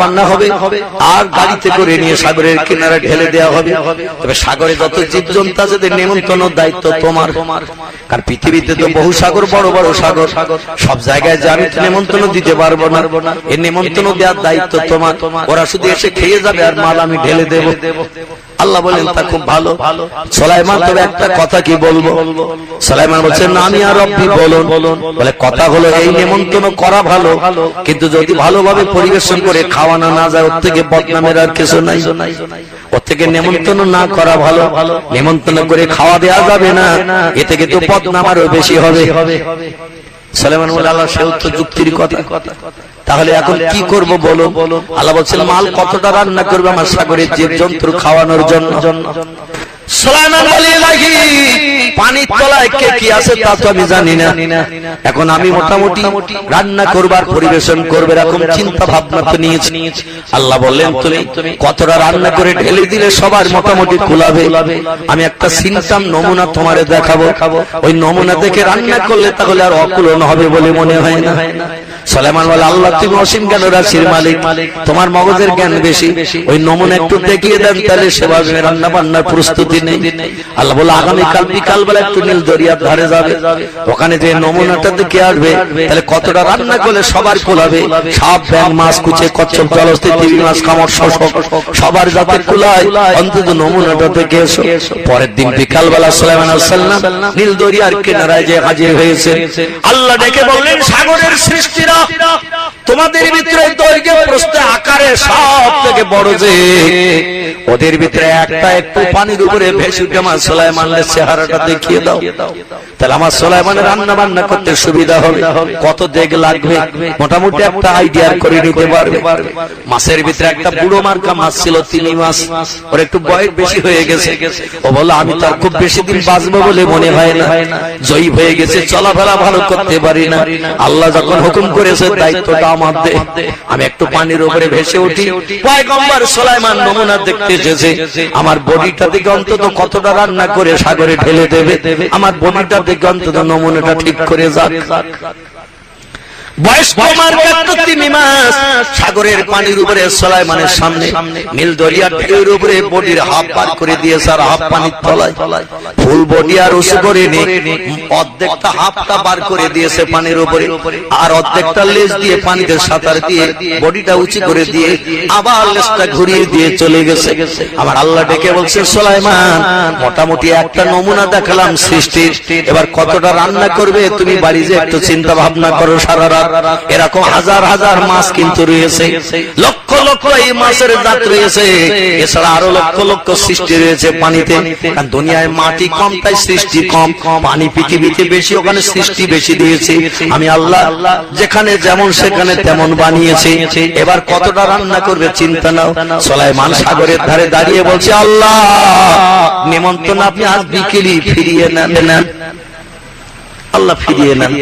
বান্না হবে, আর গাড়িতে করে নিয়ে সাগরের কিনারে ঢেলে দেওয়া হবে। তবে সাগরে যত জীবজন্তু আছে, তাদের নেমন্তন্ন দায়িত্ব তোমার। কারণ পৃথিবীতে তো বহু সাগর, বড় বড় সাগর। সব জায়গায় যে আমি তো নেমন্তন্ন দিতে পারব না। এই নেমন্তন্ন দেওয়ার দায়িত্ব তোমার। ওরা শুধু এসে খেয়ে যাবে, আর মাল আমি ঢেলে দেবো। আল্লাহ বলেন, তা খুব ভালো। সোলাইমান তবে একটা কথা কি বলব? সোলাইমান বলছেন আমি আর রব্বি বলুন। বলে, কথা হলো এই নেমন্তন্ন করা ভালো, কিন্তু যদি ভালোভাবে পরিবেশন করে খাওয়ানো না যায়, ওর থেকে বদনামের আর কিছু নাই। ওর থেকে নেমন্তন্ন না করা ভালো, নেমন্তন্ন করে খাওয়া দেওয়া যাবে না, এ থেকে তো বদনাম আরও বেশি হবে। সালেমান বলে আল্লাহ সেও তো যুক্তির কথা। তাহলে এখন কি করব বলো আল্লাহ বলছেন মাল কতটা রান্না করবে আমার সাগরের জীব যন্ত্র খাওয়ানোর জন্য? সুলাইমান বলে লাগি পানির তলায় কে কি আছে তা তো আমি জানি না। এখন আমি মোটামুটি রান্না করবার পরিবেশন করবে এরকম চিন্তা ভাবনা তো নিয়েছি। আল্লাহ বললেন তুমি কতটা রান্না করে ঢেলে দিলে সবার মোটামুটি কুলাবে। আমি একটা সিনটাম নমুনা তোমারে দেখাবো। ওই নমুনা দেখে রান্না করলে তাহলে আর অকুলন হবে বলে মনে হয় না। সালেমান বলে আল্লাহ তুমি অসীম জ্ঞান রাশির মালিক। তোমার মগজের জ্ঞান বেশি। ওই নমুনা একটু দেখিয়ে দেন তাহলে সেভাবে রান্না বান্নার প্রস্তুতি নেই। আল্লাহ বলে আগামীকাল বিকাল বেলা একটু নীল দরিয়ার ধারে যাবে। ওখানে যে নমুনাটা দেখে আসবে তাহলে কতটা রান্না করলে সবার কোলাবে ব্যাং মাছ কুচে কচ্ছপ জলস্থিত মাছ কামড় শশক সবার যাতে কুলায় অন্তত নমুনাটা এসো। পরের দিন বিকাল বেলা সালামান নীল দরিয়ার কিনারায় যে হাজির হয়েছে আল্লাহ ডেকে বললেন সাগরের সৃষ্টিরা তোমাদের ভিতরে দৈর্ঘ্য প্রস্তে আকারে সব থেকে বড় যে, ওদের ভিতরে একটা একটু পানির উপরে ভেসে উঠে আমার সোলাইমানের চেহারাটা দেখিয়ে দাও। তাহলে আমার সোলাইমানের রান্না বান্না করতে সুবিধা হবে। কত দেগ লাগবে? মোটামুটি একটা আইডিয়া করে নিতে পারবে। মাছের ভিতরে একটা বুড়ো মার্কা মাছ ছিল তিনি মাস ওর একটু বয়স বেশি হয়ে গেছে। ও বলল, আমি তার খুব বেশি দিন বাঁচবো বলে মনে হয় না। জয়ী হয়ে গেছে, চলাফেরা ভালো করতে পারি না। আল্লাহ যখন হুকুম করেছে, দায়িত্বটা আমার দে আমি একটু পানির উপরে ভেসে উঠি। পয়গম্বর সোলাইমান নমুনা দেখতে এসেছে আমার বডিটা থেকে অন্তত কতটা রান্না করে সাগরে ঢেলে দেবে? আমার বডিটা থেকে অন্তত নমুনাটা ঠিক করে যাক। বয়স্ক মার্কাত্ত তিন মাস সাগরের পানির উপরে সোলাইমানের সামনে নীল দরিয়ার ঢেউর উপরে বডির হাফ পার করে দিয়েছে আর হাফ পানির তলায়। ফুল বডি আর উঁচু করে নি অর্ধেকটা হাফটা বার করে দিয়েছে পানির উপরে। আর অর্ধেকটা লেজ দিয়ে পানিতে সাঁতার দিয়ে বডিটা উঁচু করে দিয়ে আবার লেজটা ঘুরিয়ে দিয়ে চলে গেছে। আমার আল্লাহ ডেকে বলছে সোলাইমান মোটামুটি একটা নমুনা দেখালাম সৃষ্টির। এবার কতটা রান্না করবে তুমি বাড়ি যে একটু চিন্তা ভাবনা করো সারা রাত। এরকম হাজার হাজার মাছ কিন্তু রয়েছে। লক্ষ লক্ষ এই মাছের জাত রয়েছে। এছাড়া আরও লক্ষ লক্ষ সৃষ্টি রয়েছে পানিতে। দুনিয়ায় মাটি কম, তাই সৃষ্টি কম। পানি পৃথিবীতে বেশি, ওখানে সৃষ্টি বেশি দিয়েছে। আমি আল্লাহ যেখানে যেমন সেখানে তেমন বানিয়েছে। এবার কতটা রান্না করবে চিন্তা নাও। সলাইমান সাগরের ধারে দাঁড়িয়ে বলছে, আল্লাহ, নিমন্ত্রণ আপনি আজ বিকেলি ফিরিয়ে নেন। আল্লাহ ফিরিয়ে নেন।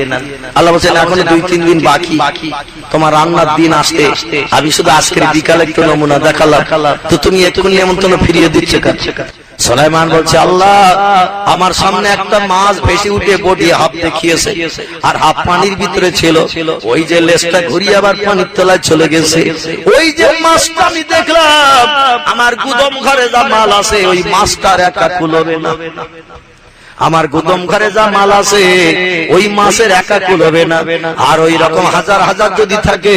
আল্লাহ বলছেন এখনও দুই তিন দিন বাকি। তোমার রান্নার দিন আসতে। আমি শুধু আজকের বিকালে একটু নমুনা দেখালাম। তো তুমি এক্ষুনি নেমন্তন্ন ফিরিয়ে দিচ্ছে সোলাইমান বলছে আল্লাহ আমার সামনে একটা মাছ ভেসে উঠে বডি হাফ দেখিয়েছে। আর হাফ পানির ভিতরে ছিল ওই যে লেজটা ঘুরিয়ে আবার পানির তলায় চলে গেছে। ওই যে মাছটা আমি দেখলাম আমার গুদম ঘরে যা মাল আছে ওই মাছটার একটা কুলবে না। আমার গুদম ঘরে যা মাল আছে ওই মাসের একা কুল হবে না। আর ওই রকম হাজার হাজার যদি থাকে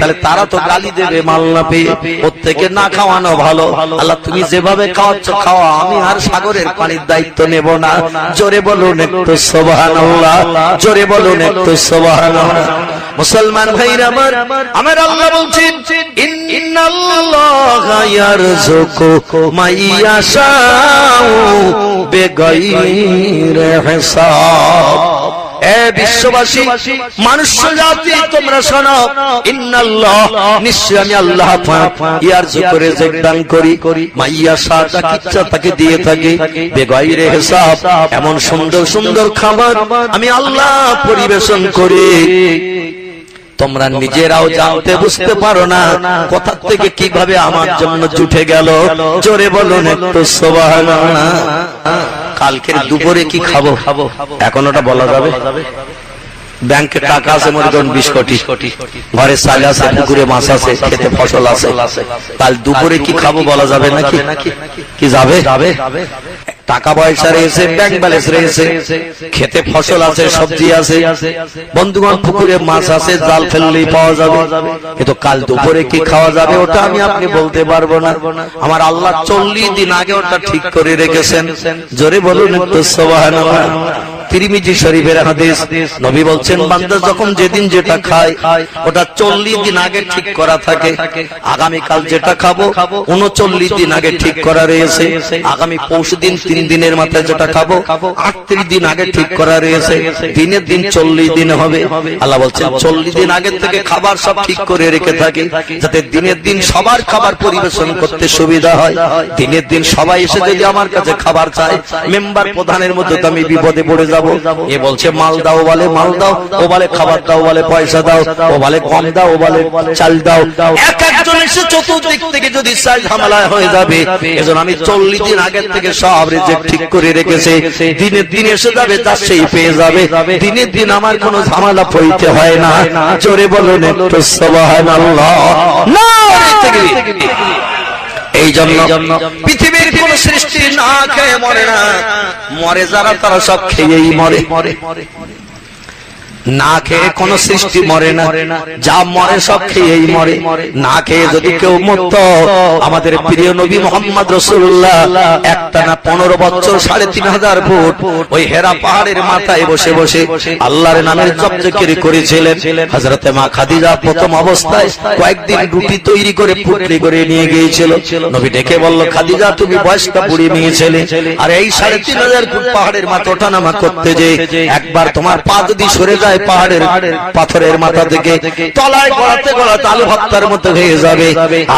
তাহলে তারা তো গালি দেবে মাল না পেয়ে প্রত্যেকে না খাওয়ানো ভালো। আল্লাহ তুমি যেভাবে খাওয়াচ্ছ খাওয়া আমি আর সাগরের পানির দায়িত্ব নেব না। জোরে বলুন একটু সোবাহান জোরে বলুন একটু সোবাহান মুসলমান ভাইরা আমার আমার আল্লাহ বলছেন ইন্নাল্লাহা ইয়ারযুকু মাইয়াশাউ বেগাইরে বিশ্ববাসী মানুষ জাতি, তোমরা শোনো। ইন্নাল্লাহ নিশ্চয় আমি আল্লাহ ইয়ার করে যোগদান করি, মাইয়া সাটা কিচ্ছা তাকে দিয়ে থাকে এমন সুন্দর সুন্দর খাবার আমি আল্লাহ পরিবেশন করি। তোমরা নিজেরাও জানতে, বুঝতে পারো না কোথা থেকে কীভাবে আমার জন্য জুটে গেল। জোরে বলুন একটু সোবাহান কালকের দুপুরে কি খাব? খাব? এখন ওটা বলা যাবে? ব্যাংকে টাকা আছে মনে করুন বিশ কোটি। ঘরে চাল আছে পুকুরে মাছ আছে খেতে ফসল আছে। কাল দুপুরে কি খাব বলা যাবে নাকি? কি যাবে। টাকা পয়সা রয়েছে ব্যাংক ব্যালেন্স রয়েছে খেতে ফসল আছে সবজি আছে বন্ধুগণ পুকুরে মাছ আছে জাল ফেললেই পাওয়া যাবে। কিন্তু কাল দুপুরে কি খাওয়া যাবে ওটা আমি আপনি বলতে পারব না। আমার আল্লাহ চল্লিশ দিন আগে ওটা ঠিক করে রেখেছেন। জোরে বলুন একটু সুবহানাল্লাহ। তিরিমিজি শরীফের হাদিস। নবী বলছেন, বান্দা যখন যেদিন যেটা খায়, ওটা চল্লিশ দিন আগে ঠিক করা থাকে। আগামীকাল যেটা খাব, উনচল্লিশ দিন আগে ঠিক করা রয়েছে। আগামী পৌষ দিন তিন দিনের মাথায় যেটা খাব, আটত্রিশ দিন আগে ঠিক করা রয়েছে। দিনের দিন চল্লিশ দিন হবে। আল্লাহ বলছেন, চল্লিশ দিন আগে থেকে খাবার সব ঠিক করে রেখে থাকে, যাতে দিনের দিন সবার খাবার পরিবেশন করতে সুবিধা হয়। দিনের দিন সবাই এসে যদি আমার কাছে খাবার চায়, মেম্বার প্রধানের মধ্যে তো আমি বিপদে পড়ে যাব। এ বলছে মাল দাও বলে মাল দাও ও বলে খাবার দাও বলে পয়সা দাও ও বলে কম দাও ও বলে চাল দাও এক একজন এসে চতুর্দিক থেকে যদি চাল ঝামেলায় হয়ে যাবে এজন্য আমি চল্লিশ দিন আগের থেকে সব রিজেক্ট ঠিক করে রেখেছে দিনের দিন এসে যাবে তার সেই পেয়ে যাবে দিনের দিন আমার কোনো ঝামেলা পড়তে হয় না জোরে বলুন একটু সুবহানাল্লাহ না এই জন্য পৃথিবীর কোন সৃষ্টি না খেয়ে মরে না। মরে যারা তারা সব খেয়েই মরে মরে। না খেয়ে কোন সৃষ্টি মরে না। যা মরে সব খেয়েই মরে না খেয়ে যদি কেউ মরত আমাদের প্রিয় নবী মোহাম্মদ রসুল্লাহ একটা না পনেরো বছর সাড়ে তিন হাজার ফুট ওই হেরা পাহাড়ের মাথায় বসে বসে। আল্লাহর নামের জবজেকেরি করেছিলেন। হজরতে মা খাদিজা প্রথম অবস্থায় কয়েকদিন রুটি তৈরি করে পুটলি করে নিয়ে গিয়েছিল। নবী ডেকে বলল খাদিজা তুমি বয়সটা পুড়িয়ে নিয়েছিলে আর এই সাড়ে তিন হাজার ফুট পাহাড়ের মাথা ওঠানামা করতে যে একবার তোমার পা যদি সরে যায় পাহাড়ের পাথরের মাথা থেকে তলায় গড়াতে গড়াতে আলু হত্যার মতো হয়ে যাবে।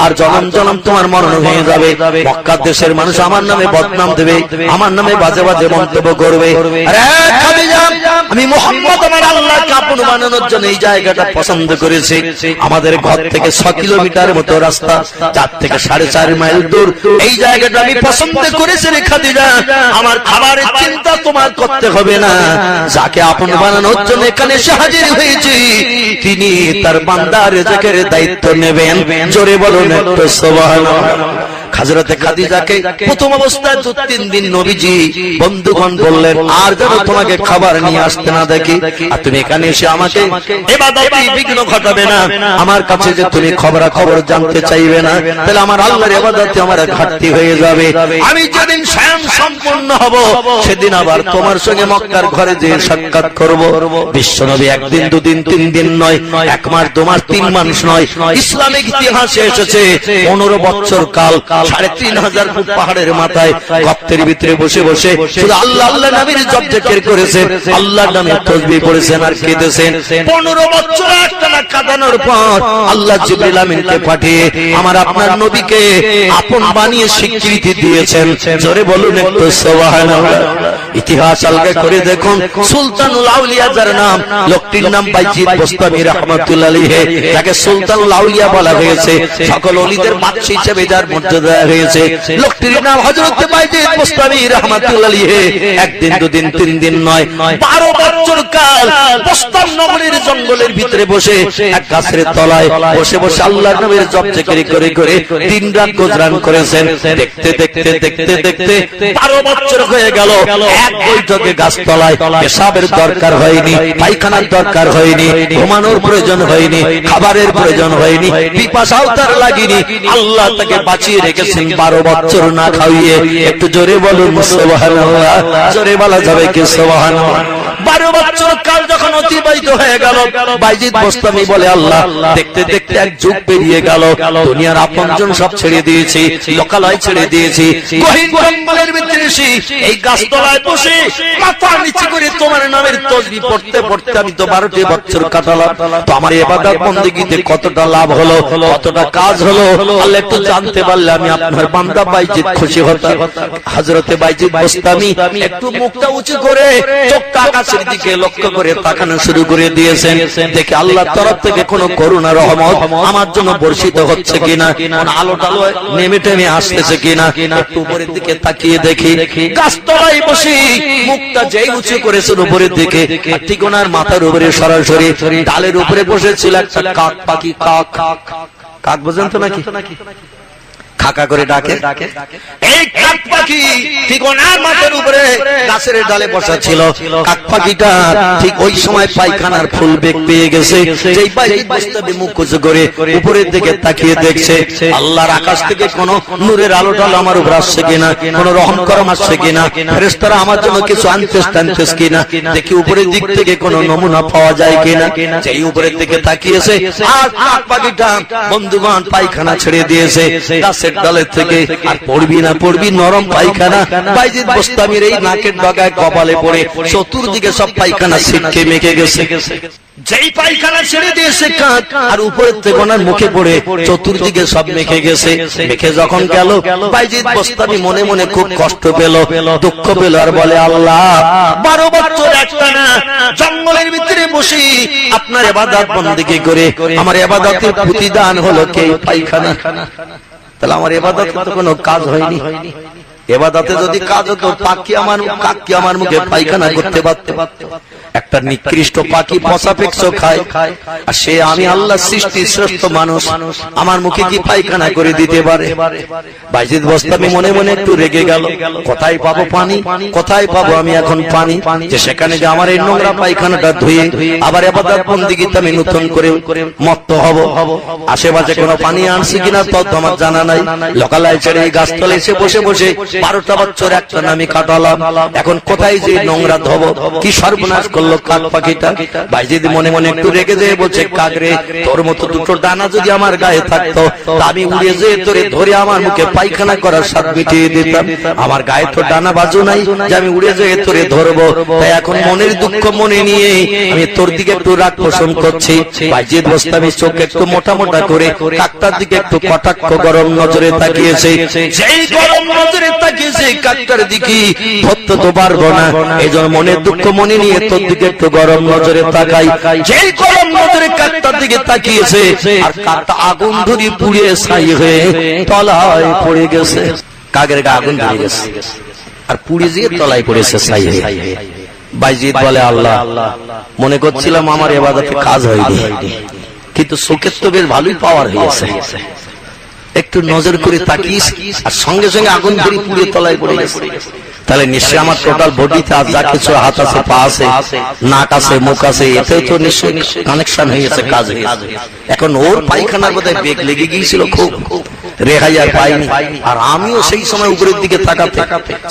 আর জনম জনম তোমার মরণ হয়ে যাবে। মক্কার দেশের মানুষ আমার নামে বদনাম দেবে। আমার নামে বাজে বাজে মন্তব্য করবে। আমি মোহাম্মদ আমার আল্লাহ কাপড় বানানোর জন্য এই জায়গাটা পছন্দ করেছি। আমাদের ঘর থেকে ছ কিলোমিটার মতো রাস্তা চার থেকে সাড়ে চার মাইল দূর। এই জায়গাটা আমি পছন্দ করেছি রে খাদিজা। আমার খাবারের চিন্তা তোমার করতে হবে না। যাকে আপন বানানোর জন্য এখানে হাজির হয়েছি তিনি তার বান্দার রেজেকের দায়িত্ব নেবেন। জোরে বলুন একটু সুবহানাল্লাহ। খাজরতে খাদিজাকে প্রথম অবস্থায় দু তিন দিন নবীজি বন্ধুগণ বললেন আর যেন তোমাকে খাবার নিয়ে আসতে না দেখি আর তুমি এখানে এসে আমাকে বিঘ্ন ঘটাবে না আমার কাছে যে তুমি খবর খবর জানতে চাইবে না তাহলে আমার আল্লাহর এবাদতে আমার ঘাটতি হয়ে যাবে। আমি যেদিন স্বয়ং সম্পূর্ণ হব সেদিন আবার তোমার সঙ্গে মক্কার ঘরে যে সাক্ষাৎ করব। বিশ্বনবী একদিন দুদিন তিন দিন নয় এক মাস দু মাস তিন মাস নয় ইসলামিক ইতিহাসে এসেছে। পনেরো বছর কাল সাড়ে তিন হাজার ফুট পাহাড়ের মাথায় গপ্তের ভিতরে বসে বসে শুধু আল্লাহ আল্লাহ করেছেন তসবি পড়েছেন আর কেঁদেছেন। পনেরো বছর কাঁদানোর পর আল্লাহ আমিনকে পাঠিয়ে আমার আপনার নবীকে আপন বানিয়ে স্বীকৃতি দিয়েছেন। জোরে বলুন একটু ইতিহাস আলগা করে দেখুন। সুলতানুল আউলিয়া যার নাম, লোকটির নাম বাইজিদ বোস্তামি রহমাতুল্লাহ তাকে বলা হয়েছে। সকল অলিদের বাদশা হিসেবে যার মর্যাদা হয়েছে লোকটির নাম হযরত বাইজিদ রহমাতুল্লাহ একদিন, দুদিন, তিন দিন নয় 12 বছর কাল বোস্তাম নগরীর জঙ্গলের ভিতরে বসে এক গাছের তলায় বসে বসে আল্লাহর নামের জপ জিকির করে করে দিন রাত গুজরান করেছেন। দেখতে দেখতে দেখতে দেখতে 12 বছর হয়ে গেল। এক বৈঠকে গাছতলায় পেশাবের দরকার হয়নি, পায়খানার দরকার হয়নি, ঘুমানোর প্রয়োজন হয়নি, খাবারের প্রয়োজন হয়নি, পিপাসাও তার লাগেনি। আল্লাহ তাকে বাঁচিয়ে রেখেছেন বারো বছর না খাইয়ে একটু জোরে বলুন সোহান জোরে বলা যাবে কি সুবহানাল্লাহ? বারো বছর কাল যখন অতিবাহিত হয়ে গেল, বাইজিদ বস্তামি বলে, আল্লাহ, দেখতে দেখতে এক যুগ পেরিয়ে গেল। দুনিয়ার আপনজন সব ছেড়ে দিয়েছি, লোকালয় ছেড়ে দিয়েছি। এই গাছতলায় বসে মাথা নিচু করে তোমার নামের তসবি পড়তে পড়তে আমি তো বারোটি বছর কাটালাম। তো আমার কতটা লাভ হলো, কতটা কাজ হলো? একটু জানতে পারলে আমি আপনার বান্দা বাইজিদ খুশি হতাম। বস্তামি একটু মুখটা উঁচু করে, চোখটা আকাশ আকাশের দিকে লক্ষ্য করে তাকানো শুরু করে দিয়েছেন। দেখে আল্লাহ তরফ থেকে কোন করুণা, রহমত আমার জন্য বর্ষিত হচ্ছে কিনা? আলো টালো নেমে টেমে আসতেছে কিনা? একটু উপরের দিকে তাকিয়ে দেখি, গাছতলায় মুখটা যেই উঁচু করেছেন উপরের দিকে আর ঠিক ওনার মাথার উপরে সরাসরি ডালের উপরে বসেছিল একটা কাক পাখি, কাক। কাক বোঝেন তো নাকি? খাকা করে ডাকে? এই কাক ঠিক ওনার মাথার উপরে গাছের ডালে বসা ছিল। ঠিক ওই সময় পায়খানার ফুল বেগ পেয়ে গেছে। যেই পাখি মুখ কুচু করে উপরের দিকে তাকিয়ে দেখছে, আল্লাহর আকাশ থেকে কোন নূরের আমার উপর আসছে কিনা, কোন রহম করম আসছে কিনা ফেরেস্তারা আমার জন্য কিছু আনতেস কিনা, দেখি উপরের দিক থেকে কোন নমুনা পাওয়া যায় কিনা। যেই উপরের দিকে তাকিয়েছে, আর কাক পায়খানা ছেড়ে দিয়েছে। গাছের ডালের থেকে আর পড়বি না পড়বি নরম পায়খানা। বাইজিৎ বস্তামির এই নাকের ডগায় কপালে পড়ে। চতুর্দিকে সব পায়খানা ছিটকে মেখে গেছে। যেই পায়খানা ছেড়ে দিয়েছে কাক আর উপরের থেকে মুখে পড়ে, চতুর্দিকে সব মেখে গেছে। মেখে যখন গেল বাইজিৎ বস্তামি মনে মনে খুব কষ্ট পেল, দুঃখ পেল আর বলে, আল্লাহ, বারো বছর একটা না জঙ্গলের ভিতরে বসি। আপনার এবাদাত বন্দিকে করে, আমার এবাদতের প্রতিদান হলো কে? পায়খানা। তাহলে আমার এবাদত তো কোনো কাজ হয়নি। এবাদতে যদি কাজ হতো, পাখি আমার কাকি আমার মুখে পায়খানা করতে পারতে। একটা নিকৃষ্ট পাখি পশাপেক্ষ খায়। আর সে আমি আল্লাহ সৃষ্টি শ্রেষ্ঠ মানুষ। আমার মুখে কি পায়খানা করে দিতে পারে? বাইজিদ বস্তামি মনে মনে একটু রেগে গেল। কোথায় পাবো পানি? কোথায় পাবো আমি এখন পানি? যে সেখানে যে আমার এই নোংরা পায়খানাটা ধুয়ে আবার এবাদত বন্দিগিতে আমি নতুন করে মত্ত হব। আশেপাশে কোনো পানি আনছি কিনা তত আমার জানা নাই। লোকালয় ছেড়ে এই গাছতলে এসে বসে বসে বারোটা বছর একটা নামি কাটালাম এখন কোথায় যে নোংরা ধব কি সর্বনাশ করল কাক পাখিটা? বাইজিদ মনে মনে একটু রেগে যেয়ে বলছে, কাকরে, তোর মতো দুটো ডানা যদি আমার গায়ে থাকতো আমি উড়ে যেয়ে তোরে ধরে আমার মুখে পায়খানা করার স্বাদ মিটিয়ে দিতাম। আমার গায়ে তো ডানা বাজু নাই যে আমি উড়ে যেয়ে তোরে ধরবো। তাই এখন মনের দুঃখ মনে নিয়ে আমি তোর দিকে একটু রাগ পোষণ করছি। বাইজিদ বস্তামি চোখ একটু মোটা মোটা করে, কাকটার দিকে একটু কটাক্ষ গরম নজরে তাকিয়েছে। যেই গরম নজরে তাকিয়েছে, কাকটার দিকে ধরতে তো পারব না। এই মনের দুঃখ মনে নিয়ে তোর দিকে একটু গরম নজরে তাকাই। যেই গরম নজরে কাকটার দিকে তাকিয়েছে আর কাকটা আগুন ধরে পুড়িয়ে ছাই হয়ে তলায় পড়ে গেছে। কাকের গা আগুন ধরে গেছে। আর পুড়ে যেয়ে তলায় পড়েছে ছাই হয়ে। বাইজিৎ বলে আল্লাহ মনে করছিলাম আমার এবাদতে কাজ হয়নি। কিন্তু চোখের তো বেশ ভালোই পাওয়ার হয়েছে। একটু নজর করে তাকিস আর সঙ্গে সঙ্গে আগুন ধরে পুড়ে তলায় পড়ে গেছে। তাহলে নিশ্চয় আমার টোটাল বডিতে আর যা কিছু হাত আছে, পা আছে, নাক আছে, মুখ আছে এতেও তো নিশ্চয় কানেকশন হয়ে গেছে, কাজ এখন ওর পায়খানার বোধহয় বেগ লেগে গিয়েছিল খুব। রেহাই পাইনি আর আমিও সেই সময় উপরের দিকে তাকাতে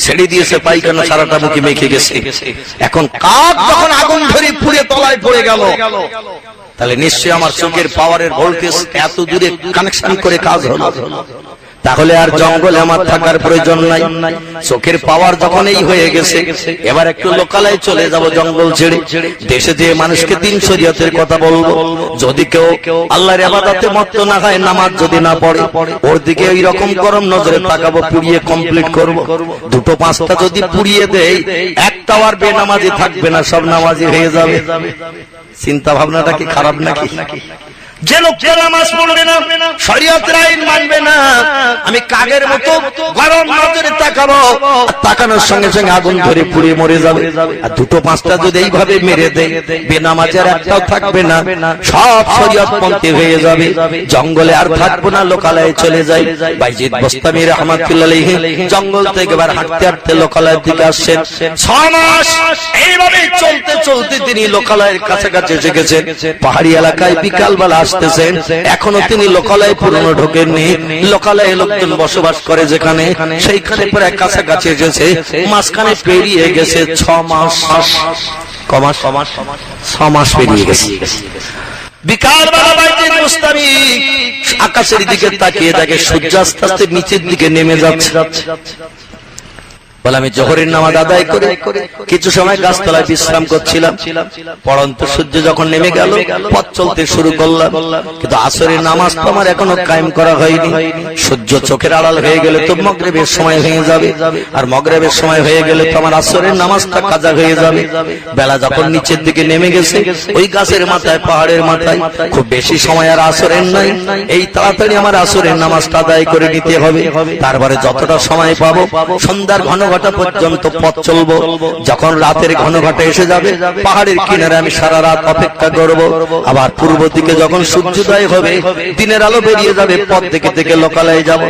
ছেড়ে দিয়েছে পায়খানা সারাটা মুখে মেখে গেছে। এখন কাক যখন আগুন ধরে পুড়ে তলায় পড়ে গেল, তাহলে নিশ্চয়ই আমার চোখের পাওয়ারের ভোল্টেজ এত দূরে কানেকশন করে কাজ হলো। তাহলে আর জঙ্গলে আমার থাকার প্রয়োজন নাই। চোখের পাওয়ার যখন এই হয়ে গেছে এবার একটু লোকালয়ে চলে যাব জঙ্গল ছেড়ে। দেশে যে মানুষকে তিন শরীয়তের কথা বলব যদি কেউ আল্লাহর আবাদাতে মত্ত না হয় নামাজ যদি না পড়ে ওর দিকে ওই রকম গরম নজরে তাকাবো পুড়িয়ে কমপ্লিট করব। দুটো পাঁচটা যদি পুড়িয়ে দেয় একটাও আর বেনামাজি থাকবে না সব নামাজি হয়ে যাবে। চিন্তা ভাবনাটা কি খারাপ নাকি? যে লোকটা নামাজ পড়বে না, শরীয়তের আইন মানবে না। আমি কাগের মতো গরম নজরে তাকাবো তাকানোর সঙ্গে সঙ্গে আগুন ধরে পুড়ে মরে যাবে। আর দুটো পাঁচটা যদি এইভাবে মেরে দেয় বেনামাজের একটাও থাকবে না। সব শরীয়ত পন্থী হয়ে যাবে। জঙ্গলে আর থাকব না, লোকালয়ে চলে যাই। বাইজিদ বস্তামি রহমাতুল্লাহ জঙ্গল থেকে এবার হাঁটতে হাঁটতে লোকালয়ের দিকে আসছেন। ছ মাস এইভাবে চলতে চলতে তিনি লোকালয়ের কাছাকাছি এসে গেছেন। পাহাড়ি এলাকায় বিকালবেলা আসতেছেন। এখনও তিনি লোকালয়ে পুরনো ঢোকেননি। লোকালয়ে লোকজন বসবাস করে যেখানে সেইখানে প্রায় কাছাকাছি এসেছে। মাঝখানে পেরিয়ে গেছে ছ মাস কমাস কমাস ছ মাস পেরিয়ে গেছে। বিকাল আকাশের দিকে তাকিয়ে দেখে সূর্য আস্তে আস্তে নিচের দিকে নেমে যাচ্ছে। বলে, আমি জহরের নামাজ আদায় করে। কিছু সময় গাছতলায় বিশ্রাম করছিলাম। পড়ন্ত সূর্য যখন নেমে গেল, পথ চলতে শুরু করলাম। কিন্তু আসরের নামাজ তো আমার এখনও কায়েম করা হয়নি। সূর্য চোখের আড়াল হয়ে গেলে তো মগরেবের সময় হয়ে যাবে। আর মগরেবের সময় হয়ে গেলে তো আমার আসরের নামাজটা কাজা হয়ে যাবে। বেলা যখন নিচের দিকে নেমে গেছে, ওই গাছের মাথায়, পাহাড়ের মাথায় খুব বেশি সময় আর আসরের নাই। এই তাড়াতাড়ি আমার আসরের নামাজটা আদায় করে নিতে হবে। তারপরে যতটা সময় পাবো, সন্ধ্যার ঘন ঘটা পর্যন্ত পথ চলবো। যখন রাতের ঘন ঘটা এসে যাবে, পাহাড়ের কিনারে আমি সারা রাত অপেক্ষা করব। আবার পূর্ব দিকে যখন সূর্যোদয় হবে, দিনের আলো বেরিয়ে যাবে, পথ থেকে থেকে লোকালয়ে যাব।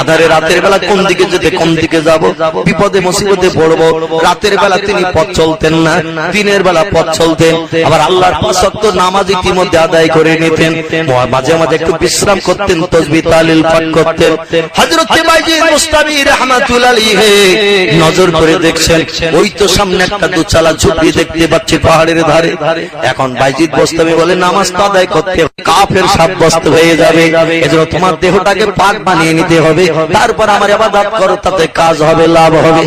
আধারে রাতের বেলা কোন দিকে যেতে, কোন দিকে যাব, বিপদে মুসিবতে পড়ব। রাতের বেলা তিনি পথ চলতেন না, দিনের বেলা পথ চলতেন। আবার আল্লাহর পাঁচত্ব নামাজ ইতিমধ্যে আদায় করে নিতেন। মাঝে মাঝে একটু বিশ্রাম করতেন, তসবি তালিল পাঠ করতেন। বাইজিদ মুস্তাবি রাহমাতুল্লাহ আলাইহি। নজর করে দেখছেন ওই তো সামনে একটা দুচালা ঝুপড়ি দেখতে পাচ্ছি পাহাড়ের ধারে। এখন বাইজিদ মুস্তাবি বলে নামাজ তো আদায় করতে কাফের সাব্যস্ত হয়ে যাবে। এজন্য তোমার দেহটাকে পাক বানিয়ে নিতে হবে। তারপর আমার ইবাদত করো তাতে কাজ হবে লাভ হবে।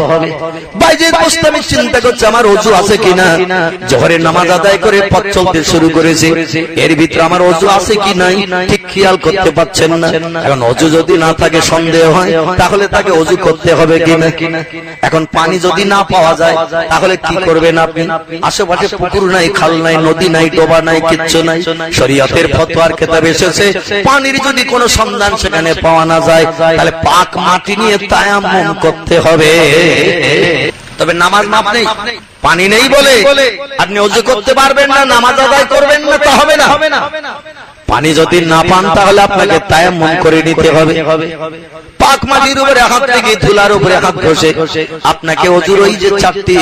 বাইজিদ মুস্তাবি চিন্তা করছে আমার ওযু আছে কিনা? জোহরের নামাজ আদায় করে পথ চলতে শুরু করেছে। এর ভিতরে আমার ওযু আছে কি নাই ঠিক খেয়াল করতে পারছেন না। এখন অজু যদি না থাকে সন্দেহ হয় তাহলে তাকে অজু করতে হবে কিনা এখন পানি যদি না পাওয়া যায় তাহলে কি করবেন আপনি? আশেপাশে পুকুর নাই খাল নাই নদী নাই ডোবা নাই কিচ্ছু নাই। শরীয়তের ফতোয়ার কেতাব এসেছে পানির যদি কোনো সন্ধান সেখানে পাওয়া না যায় তাহলে পাক মাটি নিয়ে তায়াম্মুম করতে হবে। তবে নামাজ মাপ নেই। পানি নেই বলে আপনি অজু করতে পারবেন না নামাজ আদায় করবেন না তা হবে না। পানি যদি না পান তাহলে আপনাকে তায়াম্মুম করে নিতে হবে। পাক মাটির উপরে হাত থেকে ধুলার উপরে হাত ঘষে আপনাকে অজুর ওই যে চারটি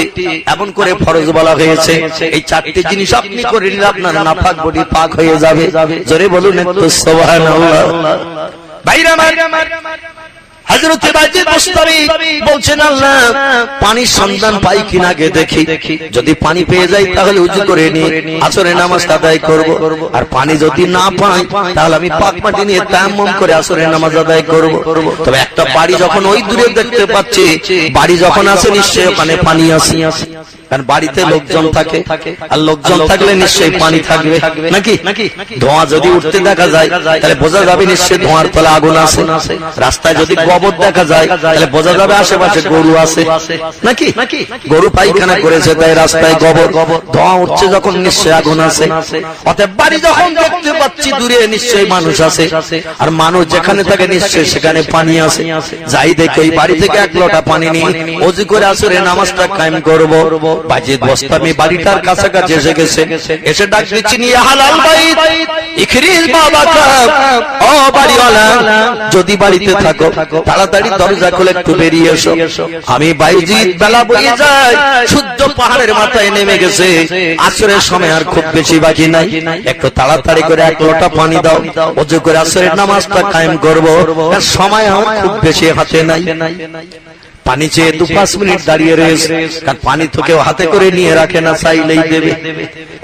এমন করে ফরজ বলা হয়েছে এই চারটি জিনিস আপনি করে নিলে আপনার নাপাক বডি পাক হয়ে যাবে। জোরে বলুন একটু সুবহানাল্লাহ। ভাইরা আমার পানি আর একটা বাড়ি যখন ওই দূরে দেখতে পাচ্ছি, বাড়ি যখন ওখানে পানি কারণ বাড়িতে লোকজন থাকে। আর লোকজন থাকলে নিশ্চয়ই পানি থাকবে। নাকি? ধোঁয়া যদি উঠতে দেখা যায়, তাহলে বোঝা যাবে নিশ্চয়ই ধোঁয়ার তলে আগুন আছে। রাস্তায় যদি গোবর দেখা যায় তাহলে বোঝা যাবে আশেপাশে গরু আছে। নাকি? গরু পায়খানা করেছে তাই রাস্তায় গোবর। ধোঁয়া উঠছে যখন নিশ্চয়ই আগুন আছে। অতএব বাড়ি যখন দেখতে পাচ্ছি দূরে নিশ্চয়ই মানুষ আছে। আর মানুষ যেখানে থাকে নিশ্চয়ই সেখানে পানি আছে। যাই দেখে ওই বাড়ি থেকে এক লোটা পানি নিয়ে অজু করে আসরে নামাজটা কায়েম করব। বাজিদ বস্তামি বাড়িটার কাছাকাছি এসে গেছে। এসে ডাক দিচ্ছি নিয়ে হালাল বাইত ইখরিজ বাবা ও বাড়িওয়ালা যদি বাড়িতে থাকো তাড়াতাড়ি দরজা খুলে একটু বেরিয়ে এসো। আমি বাইজিদ বেলা বয়ে যায়। শুদ্ধ পাহাড়ের মাথায় নেমে গেছে। আসরের সময় আর খুব বেশি বাকি নাই। একটু তাড়াতাড়ি করে এক লোটা পানি দাও। অজু করে আসরের নামাজটা কায়েম করব। সময় আমার খুব বেশি হাতে নাই। পানি চেয়ে দু পাঁচ মিনিট দাঁড়িয়ে রয়েছে কারণ পানি তো কেউ হাতে করে নিয়ে রাখে না, চাইলেই দেবে।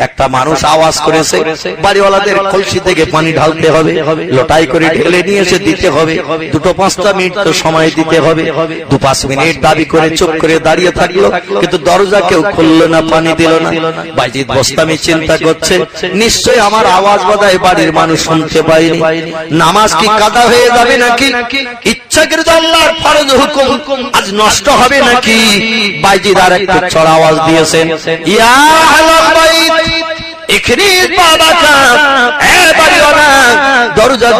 একটা মানুষ আওয়াজ করেছে, বাড়িওয়ালাদের কলসি থেকে পানি ঢালতে হবে, লোটাই করে ঢেলে নিয়ে এসে দিতে হবে। দুটো পাঁচটা মিনিট তো সময় দিতে হবে। দু পাঁচ মিনিট দাবি করে চুপ করে দাঁড়িয়ে থাকল, কিন্তু দরজা কেউ খুললো না, পানি দিল না। বাইজিৎ বস্তামি চিন্তা করছে নিশ্চয় আমার আওয়াজ বাদায় বাড়ির মানুষ শুনতে পাইনি নামাজ কি কাদা হয়ে যাবে নাকি? ইচ্ছাকৃত আল্লাহর ফরজ হুকুম, আজ নষ্ট হবে নাকি? বাইজিদার একটু চড়া আওয়াজ দিয়েছেন। ইয়া আহলাল বাইত। দরজার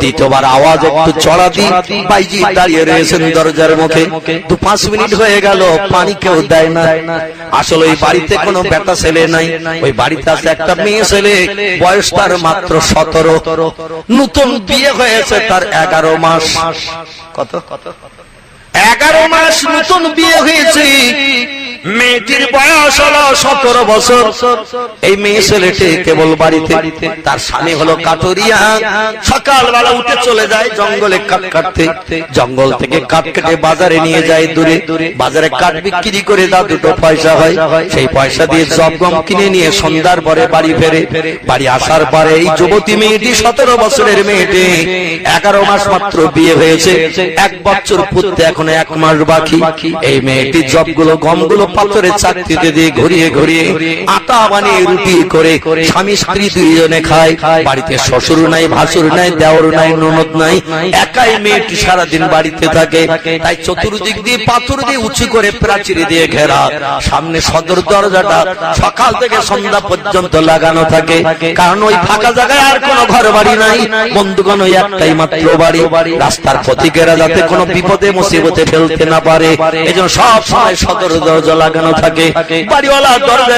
দ্বিতীয়বার আওয়াজ একটু চড়া বাইজি দাঁড়িয়ে রয়েছেন দরজার মুখে। দু পাঁচ মিনিট হয়ে গেল, পানি কেউ দেয় না। আসলে ওই বাড়িতে কোনো বেটা ছেলে নাই। ওই বাড়িতে আছে একটা মেয়ে ছেলে। বয়স তার মাত্র সতেরো। নতুন বিয়ে হয়েছে তার এগারো মাস। কত? এগারো মাস নতুন বিয়ে হয়েছে। মেয়েটির বয়স হলো সতেরো বছর। এই মেয়ে ছেলেটি কেবল বাড়িতে, তার স্বামী হলো কাটুরিয়া। সকালবেলা উঠে চলে যায় জঙ্গলে কাঠ কাটতে। জঙ্গল থেকে কাঠ কেটে বাজারে নিয়ে যায় দূরে। বাজারে কাঠ বিক্রি করে দাও দুটো পয়সা হয়, সেই পয়সা দিয়ে জবগম কিনে নিয়ে সন্ধ্যার পরে বাড়ি ফেরে। বাড়ি আসার পরে এই যুবতী মেয়েটি সতেরো বছরের মেয়েটি। এগারো মাস মাত্র বিয়ে হয়েছে। এক বছর পুত্রে এখন এক মাস বাকি। এই মেয়েটি জবগুলো, গমগুলো পাথরে চাকরিতে দিয়ে ঘুরিয়ে ঘুরিয়ে আটা বানিয়ে রুটি করে স্বামী স্ত্রী দুইজনে খায়। বাড়িতে শ্বশুর নাই, ভাসুর নাই, দেওর নাই, ননদ নাই, একাই মেয়েটি সারাদিন বাড়িতে থাকে। তাই চতুর্দিক দিয়ে পাথর দিয়ে উঁচু করে প্রাচীর দিয়ে ঘেরা। সামনে সদর দরজাটা সকাল থেকে সন্ধ্যা পর্যন্ত লাগানো থাকে। কারণ ওই ফাঁকা জায়গায় আর কোনো ঘর বাড়ি নাই। বন্ধুগণ ওই একটাই মাত্র বাড়ি। রাস্তার পথিকেরা যাতে কোনো বিপদে, মুসিবতে ফেলতে না পারে। এই জন্য সব সময় সদর দরজা লাগানো থাকে। বাড়িওয়ালা দরজা